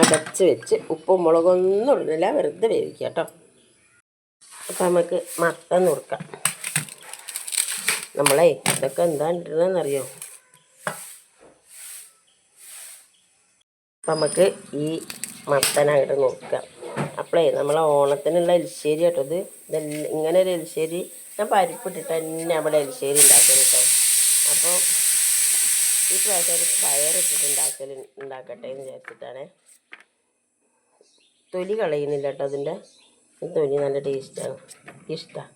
അടച്ച് വെച്ച് ഉപ്പും മുളകൊന്നും ഇടുന്നില്ല വെറുതെ വേവിക്കുക കേട്ടോ. അപ്പം നമുക്ക് മത്തം നുറുക്കാം. നമ്മളെ ഇതൊക്കെ എന്താണ് ഇടുന്നതെന്നറിയോ അപ്പം നമുക്ക് ഈ മത്തനായിട്ട് നോക്കാം അപ്പോഴേ നമ്മളെ ഓണത്തിനുള്ള എലിശ്ശേരി കേട്ടോ ഇത്. ഇതെല്ലാം ഇങ്ങനെ ഒരു എലിശ്ശേരി. ഞാൻ പരിപ്പിട്ടിട്ട് തന്നെ അവിടെ എലിശ്ശേരി ഉണ്ടാക്കൽ കേട്ടോ. അപ്പോൾ ഈ പ്രാവശ്യം ഒരു പയറിട്ടിട്ട് ഉണ്ടാക്കൽ ഉണ്ടാക്കട്ടെ എന്ന് വിചാരിച്ചിട്ടാണേ. തൊലി കളയുന്നില്ല കേട്ടോ അതിന്റെ. തൊലി നല്ല ടേസ്റ്റാണ്. ഇഷ്ടമാണ്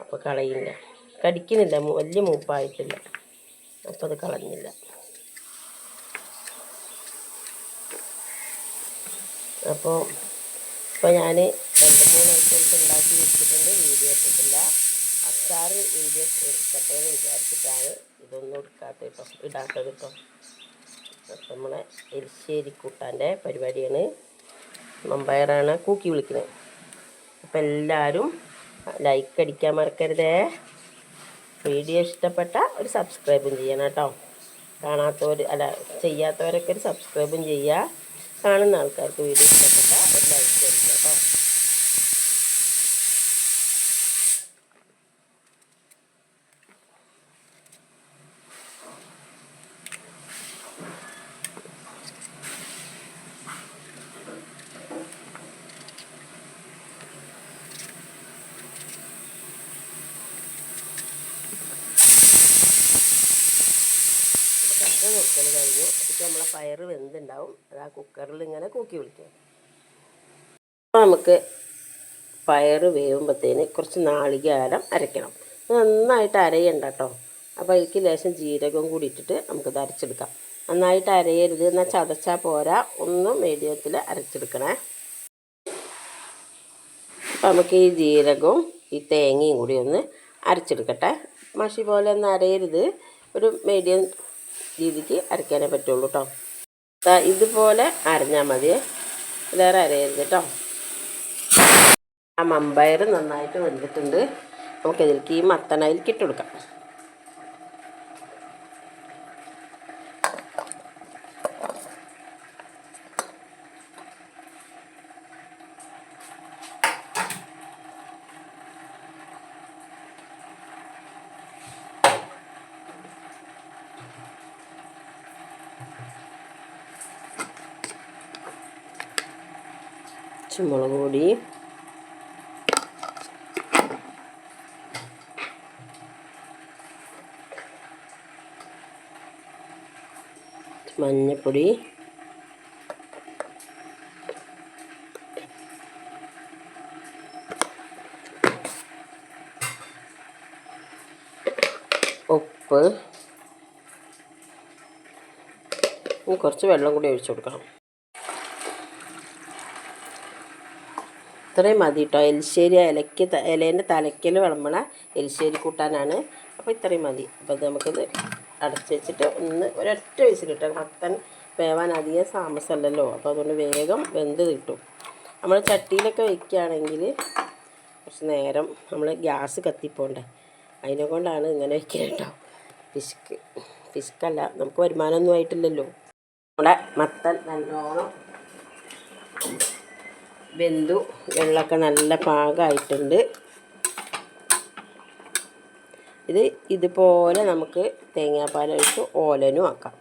അപ്പോൾ കളയില്ല. കടിക്കുന്നില്ല. വലിയ മൂപ്പായിട്ടില്ല. അപ്പോൾ അത് കളഞ്ഞില്ല. അപ്പോൾ ഇപ്പോൾ ഞാൻ രണ്ട് മൂന്ന് ഐറ്റംസ് ഉണ്ടാക്കി വെച്ചിട്ടുണ്ട്. വീഡിയോ ഇട്ടിട്ടില്ല. അച്ചാറ് വീഡിയോ എടുക്കട്ടെ എന്ന് വിചാരിച്ചിട്ടാണ് ഇതൊന്നും എടുക്കാത്ത കേട്ടോ ഇടാത്തത് കേട്ടോ നമ്മളെ എരിശ്ശേരി കൂട്ടാന്റെ പരിപാടിയാണ്. മമ്പയറാണ് കൂക്കി വിളിക്കുന്നത് അപ്പം എല്ലാവരും ലൈക്ക് അടിക്കാൻ മറക്കരുതേ. വീഡിയോ ഇഷ്ടപ്പെട്ട ഒരു സബ്സ്ക്രൈബും ചെയ്യണം കേട്ടോ. കാണാത്തവർ അല്ല ചെയ്യാത്തവരൊക്കെ ഒരു സബ്സ്ക്രൈബും ചെയ്യുക കാണുന്ന ആൾക്കാർക്ക് വീഡിയോ ഇഷ്ടപ്പെട്ട ഒരു ലൈക്ക് അടിക്കുക കേട്ടോ. കട്ട നോക്കൽ കഴിഞ്ഞു എന്നിട്ട് നമ്മളെ പയറ് വെന്തുണ്ടാവും. അത് ആ കുക്കറിൽ ഇങ്ങനെ കൂക്കി വിളിക്കാം. നമുക്ക് പയറ് വേവുമ്പോഴത്തേന് കുറച്ച് നാളികേരം അരയ്ക്കണം നന്നായിട്ട് അരയണ്ട കേട്ടോ അപ്പോൾ അതിലേക്ക് ലേശം ജീരകം കൂടി ഇട്ടിട്ട് നമുക്കിത് അരച്ചെടുക്കാം. നന്നായിട്ട് അരയരുത് എന്നാൽ ചതച്ചാൽ പോരാ. ഒന്ന് മീഡിയത്തിൽ അരച്ചെടുക്കണേ. അപ്പോൾ നമുക്ക് ഈ ജീരകവും ഈ തേങ്ങയും കൂടി ഒന്ന് അരച്ചെടുക്കട്ടെ. മഷി പോലെ ഒന്നും അരയരുത്. ഒരു മീഡിയം രീതിക്ക് അരയ്ക്കാനേ പറ്റുള്ളൂ കേട്ടോ ഇതുപോലെ അരഞ്ഞാൽ മതി വേറെ അരയരുത് കേട്ടോ ആ മമ്പയർ നന്നായിട്ട് വെന്തിട്ടുണ്ട്. നമുക്കിതിലേക്ക് ഈ മത്തനയിലേക്ക് ഇട്ട് പച്ചമുളക് പൊടി. മഞ്ഞപ്പൊടി. ഉപ്പ്. ഇനി കുറച്ച് വെള്ളം കൂടി ഒഴിച്ചു കൊടുക്കണം. ഇത്രയും മതി കേട്ടോ എലിശ്ശേരി ഇലയ്ക്ക് ഇലേന്റെ തലയ്ക്കൽ വിളമ്പണ എലിശ്ശേരി കൂട്ടാനാണ്. അപ്പോൾ ഇത്രയും മതി. അപ്പോൾ ഇത് നമുക്കിത് അടച്ച് വെച്ചിട്ട് ഒന്ന് ഒരൊറ്റ വിസിലിട്ട് മത്തൻ വേവാൻ അധികം താമസമല്ലല്ലോ. അപ്പോൾ അതുകൊണ്ട് വേഗം വെന്ത് കിട്ടും. നമ്മൾ ചട്ടിയിലൊക്കെ വയ്ക്കുകയാണെങ്കിൽ കുറച്ച് നേരം നമ്മൾ ഗ്യാസ് കത്തിപ്പോണ്ടേ. അതിനെ കൊണ്ടാണ് ഇങ്ങനെ വയ്ക്കുക കേട്ടോ. പിശുക്ക് പിശുക്കല്ല നമുക്ക് വരുമാനമൊന്നും ആയിട്ടില്ലല്ലോ. നമ്മുടെ മത്തൻ നല്ലോണം വെന്തു. വെള്ളമൊക്കെ നല്ല പാകമായിട്ടുണ്ട് ഇത് ഇതുപോലെ നമുക്ക് തേങ്ങാപ്പാലൊഴിച്ച് ഓലനും ആക്കാം.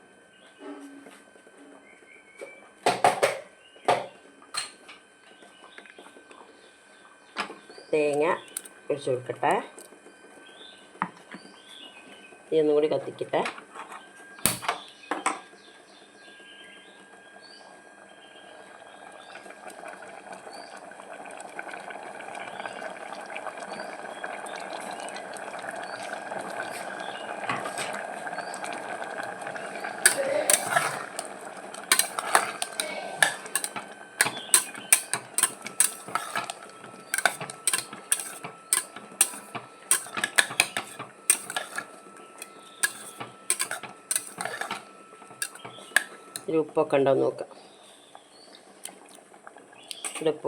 തേങ്ങ ഒഴിച്ച് കൊടുക്കട്ടെ. ഇതൊന്നും കൂടി കത്തിക്കട്ടെ. ഇതിൽ ഉപ്പൊക്കെ ഉണ്ടോ നോക്കാം. ഇവിടെ ഉപ്പ്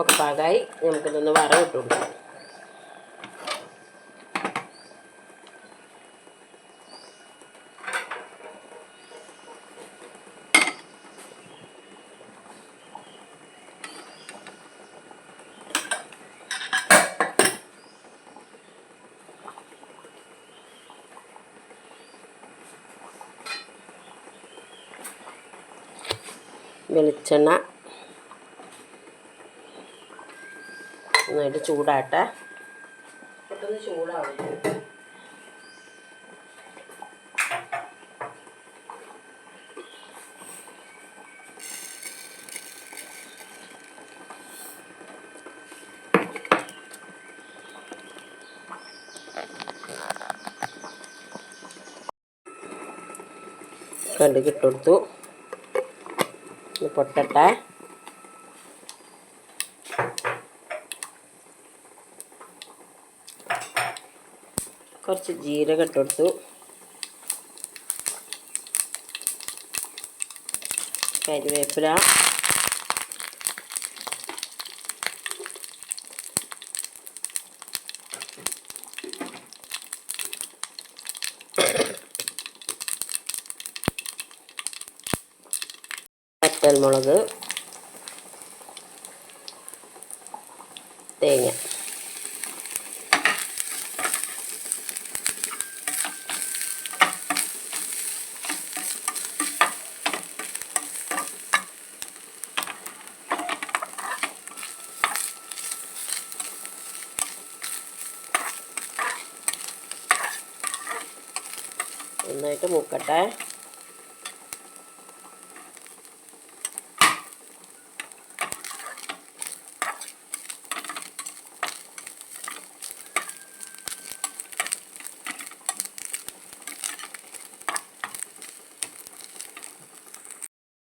ഒക്കെ പാകമായി നമുക്കിതൊന്ന് വറവിട്ടുണ്ട് വെളിച്ചെണ്ണ നന്നായിട്ട് ചൂടാട്ടെ. പെട്ടെന്ന് ചൂടാവും ഇട്ടുകൊടുത്തു പൊട്ടട്ടെ. കുറച്ച് ജീരകം ഇട്ട് കൊടുത്തു. കരിവേപ്പില. വറ്റൽമുളക്. തേങ്ങ. നന്നായിട്ട് മൂക്കട്ടെ.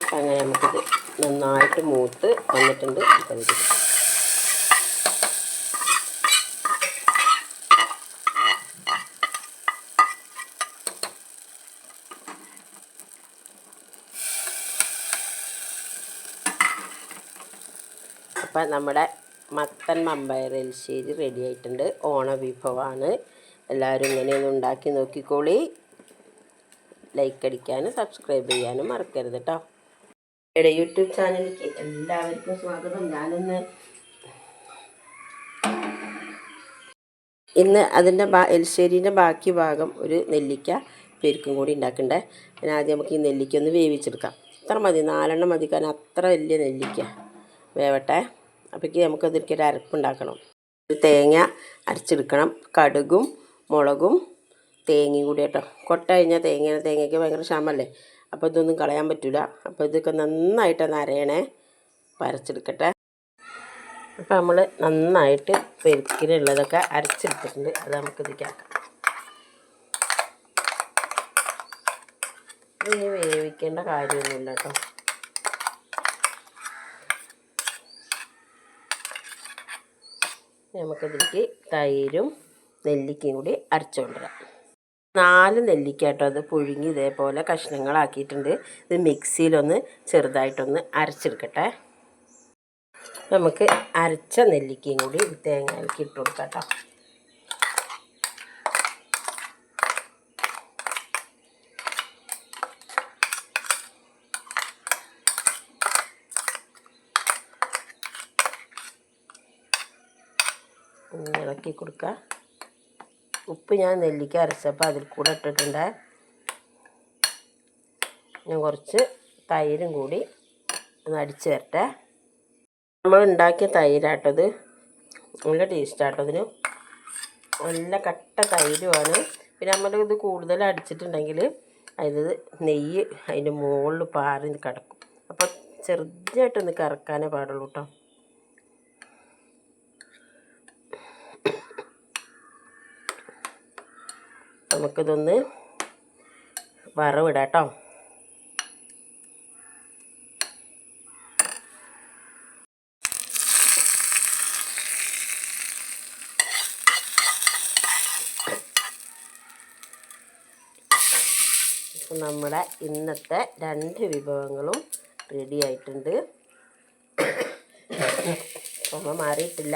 അങ്ങനെ നമുക്കിത് നന്നായിട്ട് മൂത്ത് വന്നിട്ടുണ്ട്. അപ്പം നമ്മുടെ മത്തൻ മമ്പയർ എലിശ്ശേരി റെഡി ആയിട്ടുണ്ട്. ഓണ വിഭവമാണ് എല്ലാവരും ഇങ്ങനെയൊന്ന് ഉണ്ടാക്കി നോക്കിക്കോളി. ലൈക്ക് അടിക്കാനും സബ്സ്ക്രൈബ് ചെയ്യാനും മറക്കരുത് കേട്ടോ എന്റെ യൂട്യൂബ് ചാനലിലേക്ക് എല്ലാവർക്കും സ്വാഗതം. ഞാനിന്ന് ഇന്ന് അതിന്റെ ബാ എലിശ്ശേരീന്റെ ബാക്കി ഭാഗം ഒരു നെല്ലിക്ക പെരുക്കും കൂടി ഉണ്ടാക്കണ്ടേ. ആദ്യം നമുക്ക് ഈ നെല്ലിക്ക ഒന്ന് വേവിച്ചെടുക്കാം. ഇത്ര മതി നാലെണ്ണം മതി കാരണം അത്ര വലിയ നെല്ലിക്ക. വേവട്ടെ. അപ്പോഴേക്ക് നമുക്ക് അതിലേക്ക് ഒരു അരപ്പുണ്ടാക്കണം. ഒരു തേങ്ങ അരച്ചെടുക്കണം. കടുകും മുളകും തേങ്ങയും കൂടി കേട്ടോ. കൊട്ട കഴിഞ്ഞാൽ തേങ്ങ തേങ്ങയ്ക്ക് ഭയങ്കര ക്ഷാമല്ലേ? അപ്പോൾ ഇതൊന്നും കളയാൻ പറ്റില്ല അപ്പോൾ ഇതൊക്കെ നന്നായിട്ടൊന്ന് അരയണേ. അരച്ചെടുക്കട്ടെ അപ്പോൾ നമ്മൾ നന്നായിട്ട് പെരുക്കിനുള്ളതൊക്കെ അരച്ചെടുത്തിട്ടുണ്ട്. അത് നമുക്ക് ഇതിക്കാക്കാം വേവിക്കേണ്ട കാര്യമൊന്നുമില്ല കേട്ടോ. നമുക്കിതിലേക്ക് തൈരും നെല്ലിക്കയും കൂടി അരച്ചുകൊണ്ടുവരാം നാല് നെല്ലിക്ക കേട്ടോ അത് പുഴുങ്ങി ഇതേപോലെ കഷ്ണങ്ങളാക്കിയിട്ടുണ്ട്. ഇത് മിക്സിയിലൊന്ന് ചെറുതായിട്ടൊന്ന് അരച്ചെടുക്കട്ടെ. നമുക്ക് അരച്ച നെല്ലിക്കയും കൂടി തേങ്ങയിലേക്ക് ഇട്ട് കൊടുക്കാം കേട്ടോ. ഒന്ന് ഇളക്കി കൊടുക്കുക. ഉപ്പ് ഞാൻ നെല്ലിക്ക അരച്ചപ്പോൾ അതിൽ കൂടെ ഇട്ടിട്ടുണ്ട്. ഞാൻ കുറച്ച് തൈരും കൂടി ഒന്ന് അടിച്ച് വരട്ടെ. നമ്മൾ ഉണ്ടാക്കിയ തൈരാട്ടത് നല്ല ടേസ്റ്റാട്ടോ ഇതിന്. നല്ല കട്ട തൈരുമാണ്. പിന്നെ നമ്മൾ ഇത് കൂടുതൽ അടിച്ചിട്ടുണ്ടെങ്കിൽ അത് നെയ്യ് അതിന്റെ മുകളിൽ പാറി കിടക്കും. അപ്പോൾ ചെറുതായിട്ടൊന്ന് കറക്കാനേ പാടുള്ളൂ കേട്ടോ. നമുക്കിതൊന്ന് വറവിടാം കേട്ടോ നമ്മുടെ ഇന്നത്തെ രണ്ട് വിഭവങ്ങളും റെഡി ആയിട്ടുണ്ട്. പുക മാറിയിട്ടില്ല.